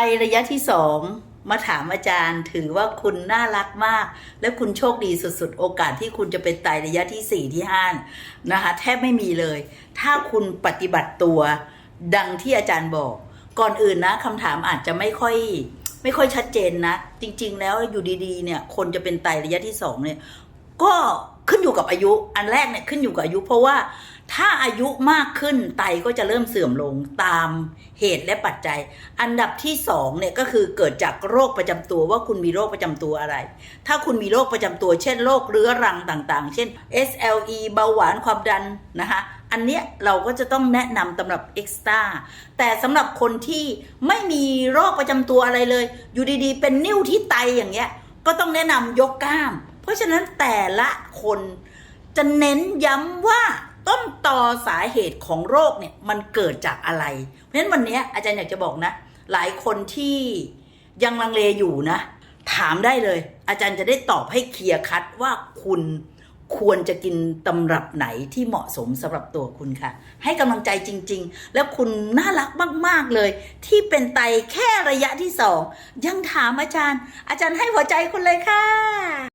ไประยะที่สองมาถามอาจารย์ถือว่าคุณน่ารักมาก และคุณโชคดีสุดๆ โอกาสที่คุณจะเป็นไตระยะที่สี่ที่ห้านะคะแทบไม่มีเลย ถ้าคุณปฏิบัติตัวดังที่อาจารย์บอก ก่อนอื่นนะคำถามอาจจะไม่ค่อย ไม่ค่อยชัดเจนนะ จริง ๆ แล้วอยู่ดีๆ เนี่ยคนจะเป็นไตระยะที่สองเนี่ยก็ขึ้นอยู่กับอายุอันแรกเนี่ยขึ้นอยู่กับอายุ เพราะว่า ถ้าอายุมากขึ้นไตก็จะเริ่มเสื่อมลงตามเหตุและปัจจัย อันดับที่สองเนี่ยก็คือเกิดจากโรคประจำตัวว่าคุณมีโรคประจำตัวอะไร ถ้าคุณมีโรคประจำตัว เช่นโรคเรื้อรังต่างๆ เช่น SLE เบาหวานความดันนะคะอันเนี้ยเราก็จะต้องแนะนำสำหรับเอ็กซ์ตาแต่สำหรับคนที่ไม่มีโรคประจำตัวอะไรเลย อยู่ดีๆ เป็นนิ่วที่ไตอย่างเงี้ย ก็ต้องแนะนำยกกล้าม เพราะฉะนั้นแต่ละคนจะเน้นย้ำว่า ต้นตอสาเหตุของโรคเนี่ยมันเกิดจากอะไร เพราะฉะนั้นวันนี้อาจารย์อยากจะบอกนะ หลายคนที่ยังลังเลอยู่นะ ถามได้เลย อาจารย์จะได้ตอบให้เคลียร์คัดว่าคุณควรจะกินตำรับไหนที่เหมาะสมสำหรับตัวคุณค่ะ ให้กำลังใจจริง ๆ แล้วคุณน่ารักมาก ๆ เลย ที่เป็นไตแค่ระยะที่สองยังถามอาจารย์ อาจารย์ให้หัวใจคุณเลยค่ะ